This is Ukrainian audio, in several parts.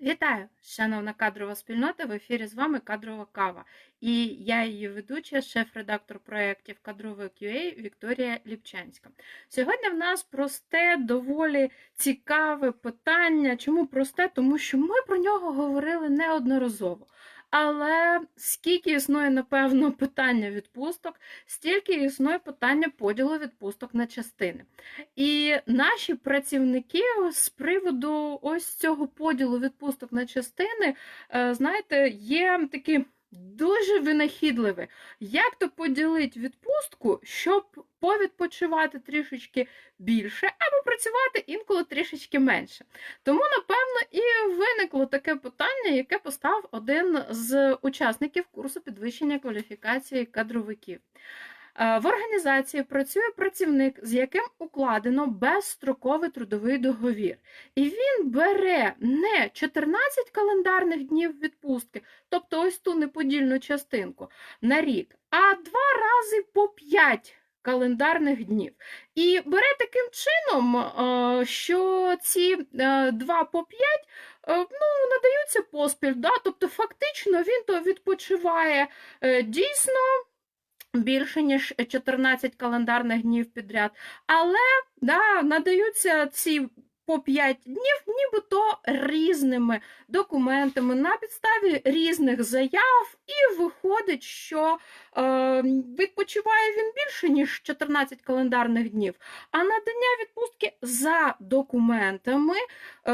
Вітаю, шановна кадрова спільнота. В ефірі з вами кадрова кава. І я її ведуча, шеф-редактор проєктів кадрове QA Вікторія Ліпчанська. Сьогодні в нас просте, доволі цікаве питання. Чому просте? Тому що ми про нього говорили неодноразово. Але скільки існує, напевно, питання відпусток, стільки існує питання поділу відпусток на частини. І наші працівники з приводу ось цього поділу відпусток на частини, е, знаєте, є такі дуже винахідливі. Як то поділити відпустку, щоб повідпочивати трішечки більше, або працювати інколи трішечки менше. Тому, напевно, і виникло таке питання, яке постав один з учасників курсу підвищення кваліфікації кадровиків. Е, В організації працює працівник, з яким укладено безстроковий трудовий договір. І він бере не 14 календарних днів відпустки, тобто ось ту неподільну частинку на рік, а два рази по 5 календарних днів. І бере таким чином, е, що ці е, 2 по 5 е, ну, надаються поспіль. Да? Тобто, фактично він то відпочиває дійсно більше ніж 14 календарних днів підряд. Але да, надаються ці по 5 днів, нібито різними документами на підставі різних заяв, і виходить, що е, відпочиває він більше, ніж 14 календарних днів. А надання відпустки за документами е,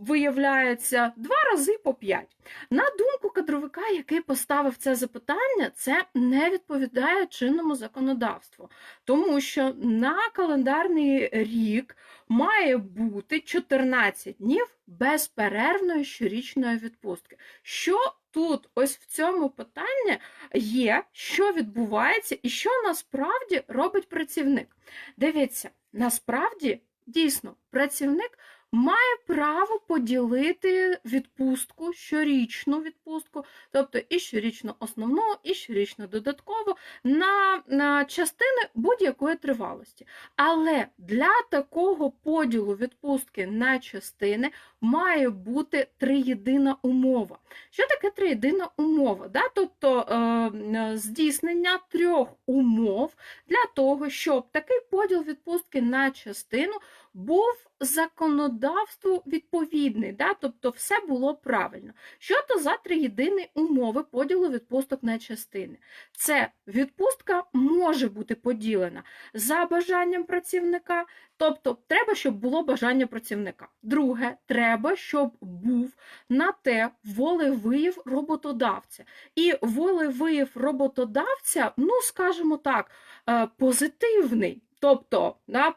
виявляється два рази по 5. На думку кадровика, який поставив це запитання, це не відповідає чинному законодавству, тому що на календарний рік має бути 14 днів безперервної щорічної відпустки. Що тут, ось в цьому питанні є, що відбувається і що насправді робить працівник? Дивіться, насправді дійсно працівник має право поділити відпустку, щорічну відпустку, тобто і щорічно основну, і щорічно додатково, на, на частини будь-якої тривалості. Але для такого поділу відпустки на частини має бути триєдина умова. Що таке триєдина умова? Да? Тобто е, здійснення трьох умов для того, щоб такий поділ відпустки на частину був законодавству відповідний, да? тобто все було правильно. Що то за три єдині умови поділу відпусток на частини? Це відпустка може бути поділена за бажанням працівника, тобто треба, щоб було бажання працівника. Друге, треба, щоб був на те волевияв роботодавця. І волевияв роботодавця, ну скажімо так, е, позитивний. Тобто да,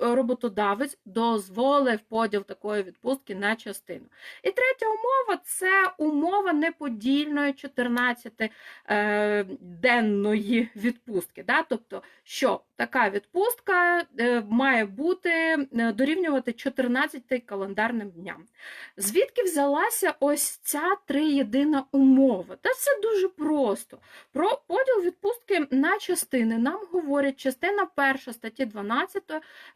роботодавець дозволив поділ такої відпустки на частину. І третя умова це умова неподільної 14-денної відпустки. Да? Тобто, що така відпустка е, має бути е, дорівнювати 14 календарним дням. Звідки взялася ось ця триєдина умова? Та це дуже просто. Про поділ відпустки на частини нам говорять частина перша статті 12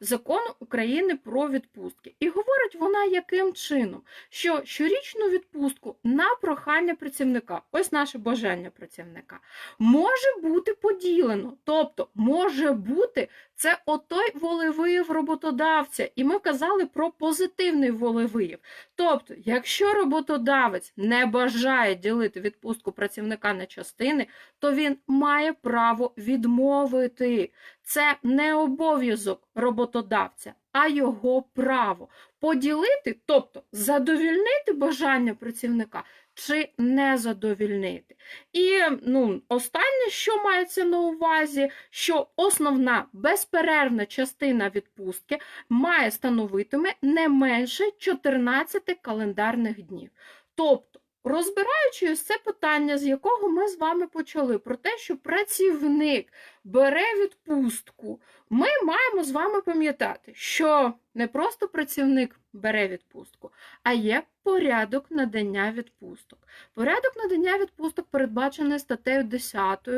закону України про відпустки. І говорить вона яким чином? Що щорічну відпустку на прохання працівника, ось наше бажання працівника, може бути поділено. Тобто може бути це отой волевияв роботодавця. І ми казали про позитивний волевияв. Тобто, якщо роботодавець не бажає ділити відпустку працівника на частини, то він має право відмовити. Це не обов'язок роботодавця, а його право поділити, тобто задовільнити бажання працівника чи не задовільнити. І ну, останнє, що мається на увазі, що основна безперервна частина відпустки має становитиме не менше 14 календарних днів. Тобто, розбираючи ось це питання, з якого ми з вами почали, про те, що працівник бере відпустку, ми маємо з вами пам'ятати, що не просто працівник бере відпустку, а є порядок надання відпусток. Порядок надання відпусток передбачений статтею 10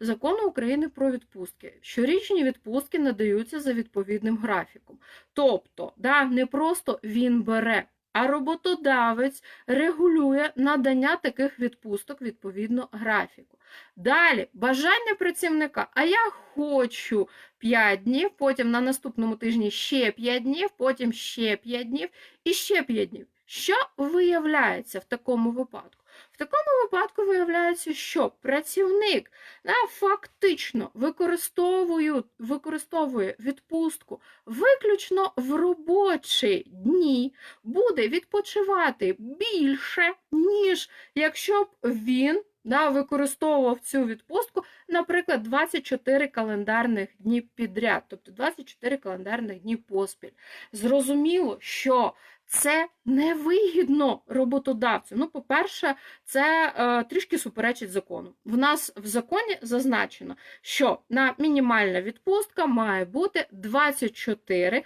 Закону України про відпустки. Щорічні відпустки надаються за відповідним графіком. Тобто, да, не просто він бере. А роботодавець регулює надання таких відпусток відповідно графіку. Далі, бажання працівника. А я хочу 5 днів, потім на наступному тижні ще 5 днів, потім ще 5 днів і ще 5 днів. Що виявляється в такому випадку? В такому випадку виявляється, що працівник да, фактично використовує, використовує відпустку виключно в робочі дні, буде відпочивати більше, ніж якщо б він да, використовував цю відпустку, наприклад, 24 календарних дні підряд, тобто 24 календарних дні поспіль. Зрозуміло, що це невигідно роботодавцю. Ну, по-перше, це е, трішки суперечить закону. В нас в законі зазначено, що на мінімальна відпустка має бути 24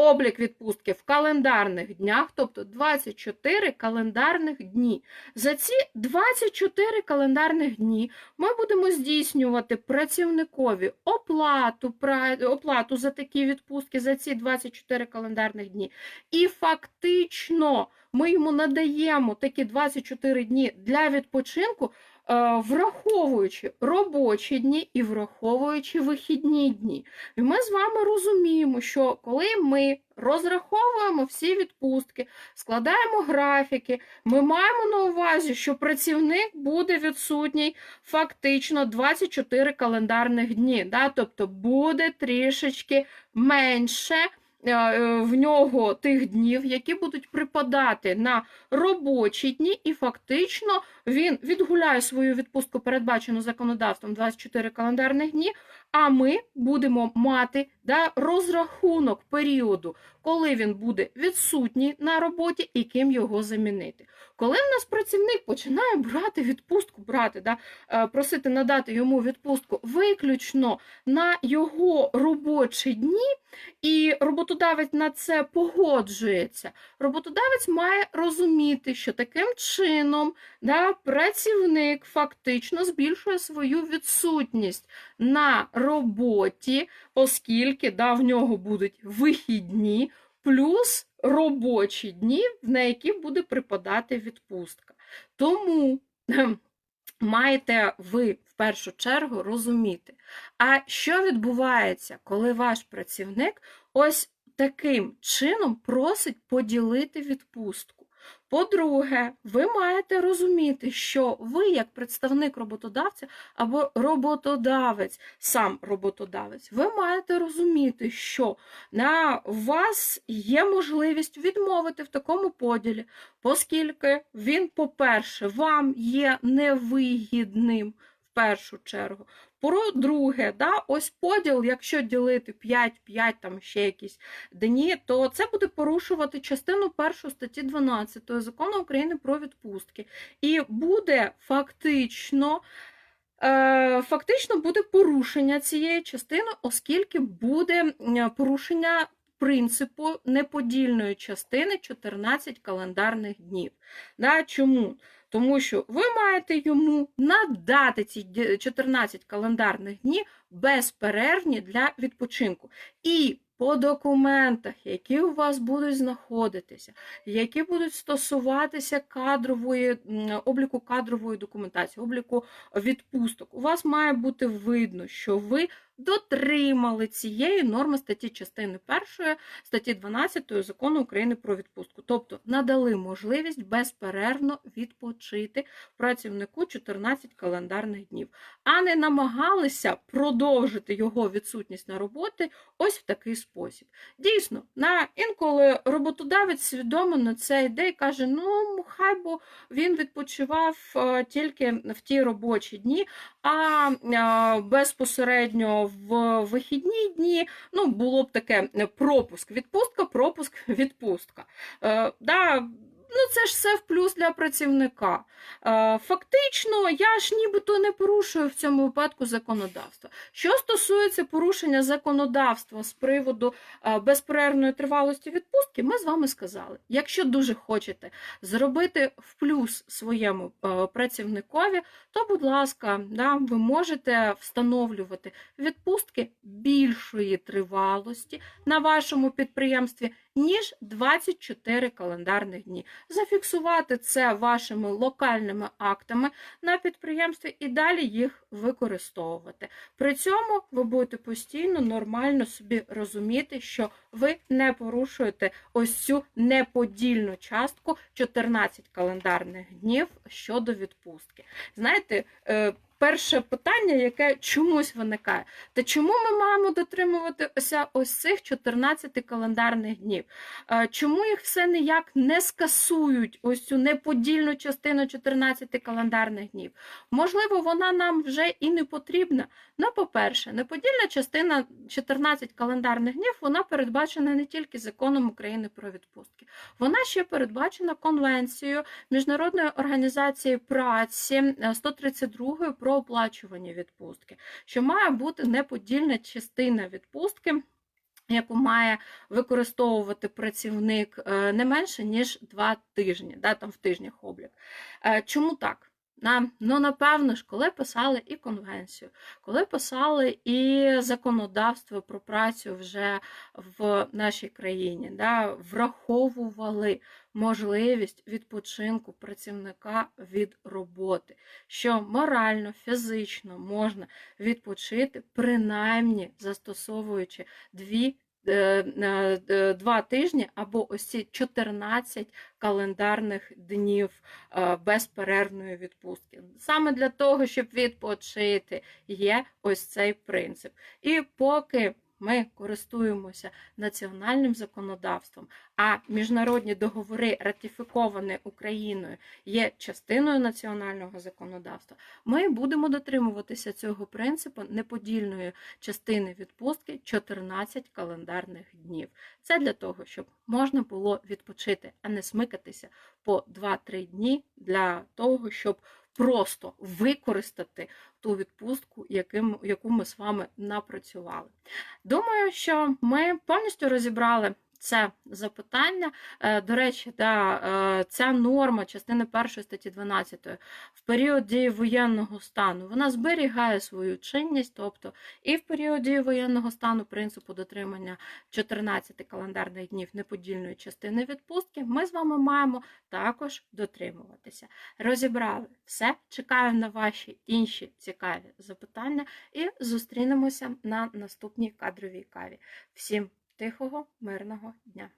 облік відпустки в календарних днях, тобто 24 календарних дні. За ці 24 календарних дні ми будемо здійснювати працівникові оплату, оплату за такі відпустки за ці 24 календарних дні. І фактично ми йому надаємо такі 24 дні для відпочинку, враховуючи робочі дні і враховуючи вихідні дні. І ми з вами розуміємо, що коли ми розраховуємо всі відпустки, складаємо графіки, ми маємо на увазі, що працівник буде відсутній фактично 24 календарних дні. Да? Тобто буде трішечки менше е, е, в нього тих днів, які будуть припадати на робочі дні, і фактично він відгуляє свою відпустку, передбачену законодавством 24 календарних дні, а ми будемо мати да, розрахунок періоду, коли він буде відсутній на роботі і ким його замінити. Коли в нас працівник починає брати відпустку, брати, да, е, просити надати йому відпустку виключно на його робочі дні, і роботодавець на це погоджується, роботодавець має розуміти, що таким чином да, працівник фактично збільшує свою відсутність на роботі, оскільки да, в нього будуть вихідні плюс робочі дні, на які буде припадати відпустка. Тому маєте ви в першу чергу розуміти, а що відбувається, коли ваш працівник ось таким чином просить поділити відпустку. По-друге, ви маєте розуміти, що ви, як представник роботодавця або роботодавець, сам роботодавець, ви маєте розуміти, що на вас є можливість відмовити в такому поділі, оскільки він, по-перше, вам є невигідним в першу чергу. По-друге, да, ось поділ, якщо ділити 5-5, там ще якісь дні, то це буде порушувати частину першої статті 12 закону України про відпустки. І буде фактично. е, Фактично буде порушення цієї частини, оскільки буде порушення принципу неподільної частини 14 календарних днів. Чому? Тому що ви маєте йому надати ці 14 календарних днів безперервні для відпочинку. І по документах, які у вас будуть знаходитися, які будуть стосуватися кадрової обліку кадрової документації, обліку відпусток, у вас має бути видно, що ви дотримали цієї норми статті частини 1 статті 12 закону України про відпустку. Тобто надали можливість безперервно відпочити працівнику 14 календарних днів, а не намагалися продовжити його відсутність на роботи ось в такий спосіб. Дійсно, на інколи роботодавець свідомо на це йде і каже: ну, хай бо він відпочивав е, тільки в ті робочі дні, а е, безпосередньо в вихідні дні ну, було б таке е, пропуск, відпустка, пропуск, відпустка. Е, да, Ну, це ж все в плюс для працівника. Е, Фактично, я ж нібито не порушую в цьому випадку законодавство. Що стосується порушення законодавства з приводу е, безперервної тривалості відпустки, ми з вами сказали, якщо дуже хочете зробити в плюс своєму е, працівникові, то, будь ласка, да, ви можете встановлювати відпустки більшої тривалості на вашому підприємстві, ніж 24 календарних дні. Зафіксувати це вашими локальними актами на підприємстві і далі їх використовувати. При цьому ви будете постійно нормально собі розуміти, що ви не порушуєте ось цю неподільну частку 14 календарних днів щодо відпустки. Знаєте, е, перше питання, яке чомусь виникає, та чому ми маємо дотримувати ось, цих 14 календарних днів? Е, Чому їх все ніяк не скасують ось цю неподільну частину 14 календарних днів? Можливо, вона нам вже і не потрібна. Ну, по-перше, неподільна частина 14 календарних днів вона передбачена не тільки законом України про відпустки, вона ще передбачена конвенцією Міжнародної організації праці е, 132 про оплачування відпустки, що має бути неподільна частина відпустки. Яку має використовувати працівник е, не менше ніж два тижні, да, там в тижнях облік. Е, Чому так? На, ну, напевно ж, коли писали і конвенцію, коли писали і законодавство про працю вже в нашій країні, да, враховували можливість відпочинку працівника від роботи, що морально, фізично можна відпочити, принаймні застосовуючи дві. Е, е, Два тижні або ось ці 14 календарних днів е, безперервної відпустки. Саме для того, щоб відпочити, є ось цей принцип. І поки ми користуємося національним законодавством, а міжнародні договори, ратифіковані Україною, є частиною національного законодавства, ми будемо дотримуватися цього принципу неподільної частини відпустки 14 календарних днів. Це для того, щоб можна було відпочити, а не смикатися по 2-3 дні для того, щоб просто використати ту відпустку, яким, яку ми з вами напрацювали. Думаю, що ми повністю розібрали. Це запитання. Е, До речі, да, е, ця норма частини 1 статті 12 в період дії воєнного стану вона зберігає свою чинність, тобто і в період дії воєнного стану принципу дотримання 14 календарних днів неподільної частини відпустки ми з вами маємо також дотримуватися. Розібрали все. Чекаю на ваші інші цікаві запитання і зустрінемося на наступній кадровій каві. Всім тихого, мирного дня!